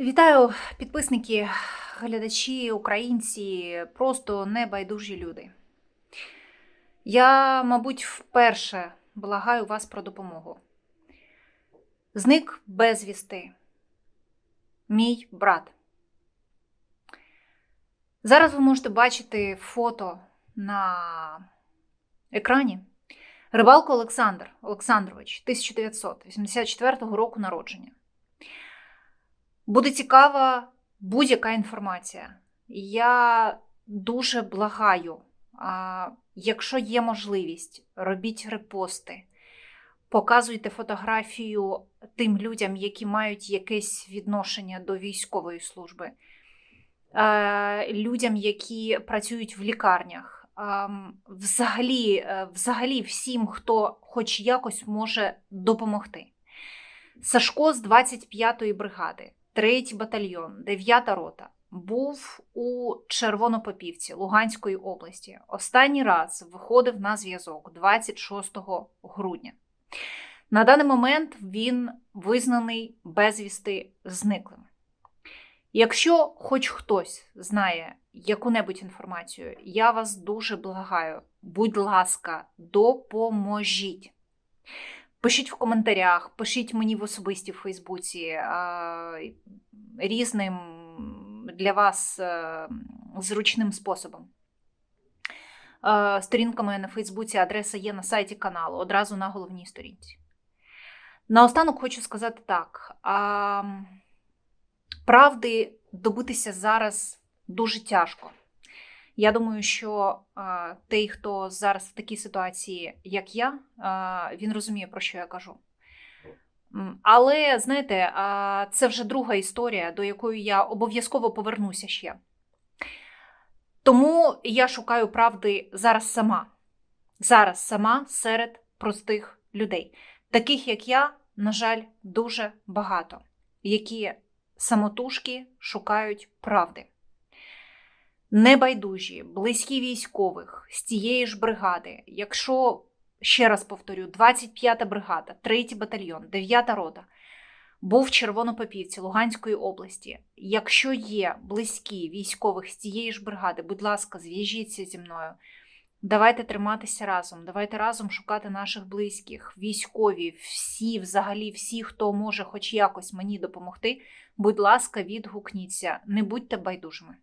Вітаю підписники, глядачі, українці, просто небайдужі люди. Я, мабуть, вперше благаю вас про допомогу. Зник безвісти. Мій брат. Зараз ви можете бачити фото на екрані. Рибалко Олександр Олександрович, 1984 року народження. Буде цікава будь-яка інформація. Я дуже благаю, якщо є можливість, робіть репости, показуйте фотографію тим людям, які мають якесь відношення до військової служби, людям, які працюють в лікарнях. Взагалі, е, взагалі всім, хто хоч якось може допомогти. Сашко з 25-ї бригади, 3-й батальйон, 9-та рота, був у Червонопопівці Луганської області. Останній раз виходив на зв'язок 26 грудня. На даний момент він визнаний безвісти зниклим. Якщо хоч хтось знає яку-небудь інформацію, я вас дуже благаю, будь ласка, допоможіть. Пишіть в коментарях, пишіть мені в особисті в Фейсбуці різним для вас зручним способом. А, Сторінка моя на Фейсбуці, адреса є на сайті каналу, одразу на головній сторінці. Наостанок хочу сказати так: правди добитися зараз дуже тяжко. Я думаю, що той, хто зараз в такій ситуації, як я, він розуміє, про що я кажу. Але знаєте, це вже друга історія, до якої я обов'язково повернуся ще. Тому я шукаю правди зараз сама. Зараз сама серед простих людей. Таких, як я, на жаль, дуже багато, які самотужки шукають правди небайдужі, близькі військових з тієї ж бригади. Якщо, ще раз повторю, 25-та бригада, 3-й батальйон, 9-та рота був в Червонопопівці Луганської області. Якщо є близькі військових з тієї ж бригади, будь ласка, зв'яжіться зі мною. Давайте триматися разом, давайте разом шукати наших близьких, військові, всі, взагалі, всі, хто може хоч якось мені допомогти. Будь ласка, відгукніться, не будьте байдужими.